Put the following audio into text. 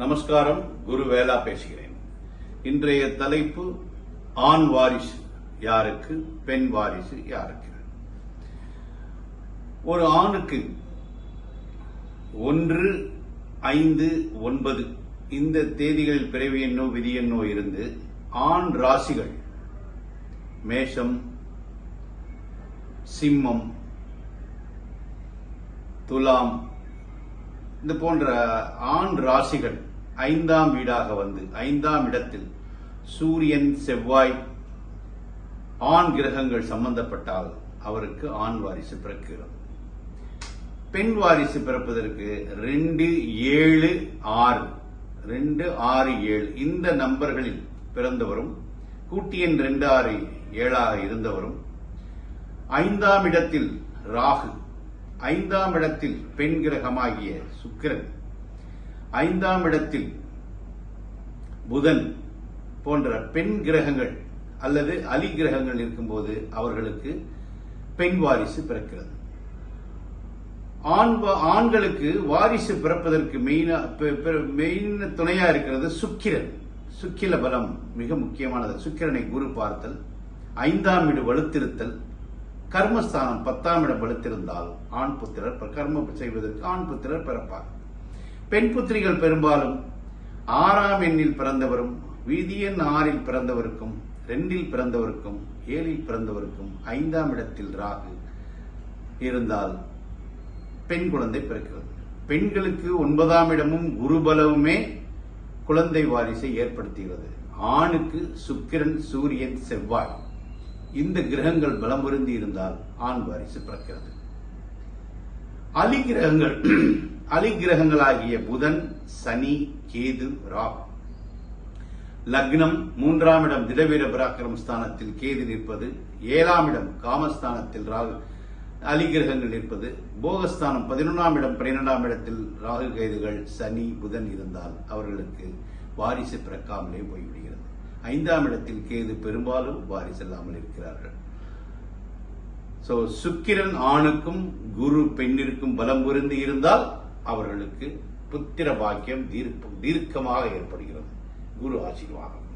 நமஸ்காரம் குரு வேலா பேசுகிறேன். இன்றைய தலைப்பு ஆண் வாரிசு யாருக்கு பெண் வாரிசு யாருக்கு? ஒரு ஆணுக்கு ஒன்று ஐந்து ஒன்பது இந்த தேதிகளில் பிறவி எண்ணோ விதி எண்ணோ இருந்து ஆண் ராசிகள் மேஷம் சிம்மம் துலாம் இது போன்ற ஆண் ராசிகள் ஐந்தாம் வீடாக வந்து ஐந்தாம் இடத்தில் சூரியன் செவ்வாய் ஆண் கிரகங்கள் சம்பந்தப்பட்டால் அவருக்கு ஆண் வாரிசு பிறக்கிறது. பெண் வாரிசு பிறப்பதற்கு ரெண்டு ஏழு ஆறு. ரெண்டு ஆறு ஏழு. இந்த நம்பர்களில் பிறந்தவரும் கூட்டியன் ரெண்டு ஆறு ஏழாக இருந்தவரும் ஐந்தாம் இடத்தில் ராகு ஐந்தாம் இடத்தில் பெண் கிரகமாகிய சுக்கிரன் ஐந்தாம் இடத்தில் புதன் போன்ற பெண் கிரகங்கள் அல்லது அலி கிரகங்கள் இருக்கும்போது அவர்களுக்கு பெண் வாரிசு பிறக்கிறது. ஆண் ஆண்களுக்கு வாரிசு பிறப்பதற்கு மெயினா மெயின் துணையா இருக்கிறது சுக்கிரன். சுக்கில பலம் மிக முக்கியமானது. சுக்கிரனை குரு பார்த்தல் ஐந்தாம் வீடு வலுத்திருத்தல் கர்மஸ்தானம் பத்தாம் இடம் வலுத்திருந்தால் ஆண் புத்திரர் கர்ம செய்வதற்கு ஆண் புத்திரர் பிறப்பார். பெண் புத்திரிகள் பெரும்பாலும் ஆறாம் எண்ணில் பிறந்தவரும் வீதியன் ஆறில் பிறந்தவருக்கும் ரெண்டில் பிறந்தவருக்கும் ஏழில் பிறந்தவருக்கும் ஐந்தாம் இடத்தில் ராகு இருந்தால் பெண் குழந்தை பிறக்கிறது. பெண்களுக்கு ஒன்பதாம் இடமும் குருபலவுமே குழந்தை வாரிசை ஏற்படுத்துகிறது. ஆணுக்கு சுக்கிரன் சூரியன் செவ்வாய். இந்த கிரகங்கள் பலம் பொருந்தி இருந்தால் ஆண் வாரிசு பிறக்கிறது. அலி கிரகங்கள் அலி கிரகங்களாகிய புதன் சனி கேது ராகு. லக்னம் மூன்றாம் இடம் திடவீர பராக்கிரம் ஸ்தானத்தில் கேது நிற்பது ஏழாம் இடம் காமஸ்தானத்தில் ராகு அலி கிரகங்கள் நிற்பது போகஸ்தானம் பதினொன்றாம் இடம் பன்னிரெண்டாம் இடத்தில் ராகு கைதுகள் சனி புதன் இருந்தால் அவர்களுக்கு வாரிசு பிறக்காமலே போய்விடுகிறது. ஐந்தாம் இடத்தில் கேது பெரும்பாலும் வாரி செல்லாமல் இருக்கிறார்கள். சோ சுக்கிரன் ஆணுக்கும் குரு பெண்ணிற்கும் பலம் புரிந்து இருந்தால் அவர்களுக்கு புத்திர பாக்கியம் தீர்க்கமாக ஏற்படுகிறது. குரு ஆசீர்வாதம்.